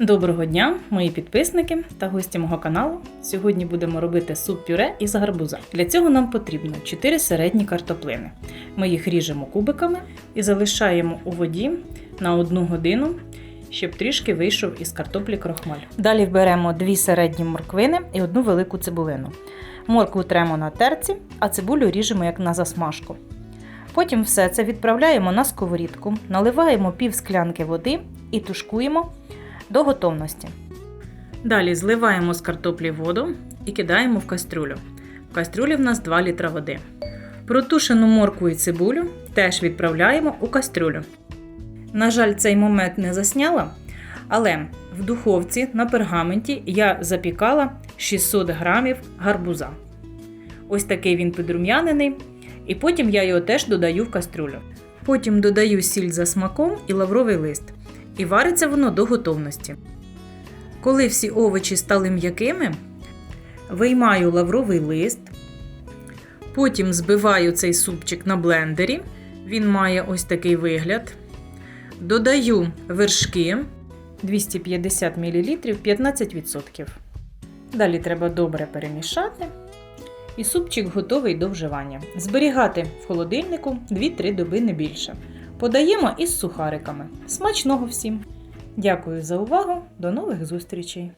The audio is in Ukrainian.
Доброго дня, мої підписники та гості мого каналу. Сьогодні будемо робити суп-пюре із гарбуза. Для цього нам потрібно 4 середні картоплини. Ми їх ріжемо кубиками і залишаємо у воді на 1 годину, щоб трішки вийшов із картоплі крохмаль. Далі беремо 2 середні морквини і одну велику цибулину. Моркву тремо на терці, а цибулю ріжемо як на засмажку. Потім все це відправляємо на сковорідку, наливаємо пів склянки води і тушкуємо до готовності. Далі зливаємо з картоплі воду і кидаємо в кастрюлю. В кастрюлі в нас 2 літра води. Протушену моркву і цибулю теж відправляємо у кастрюлю. На жаль, цей момент не засняла, але в духовці на пергаменті я запікала 600 грамів гарбуза. Ось такий він підрум'янений, і потім я його теж додаю в кастрюлю. Потім додаю сіль за смаком і лавровий лист. І вариться воно до готовності. Коли всі овочі стали м'якими, виймаю лавровий лист, потім збиваю цей супчик на блендері. Він має ось такий вигляд. Додаю вершки 250 мл 15%. Далі треба добре перемішати. І супчик готовий до вживання. Зберігати в холодильнику 2-3 доби не більше. Подаємо із сухариками. Смачного всім! Дякую за увагу! До нових зустрічей!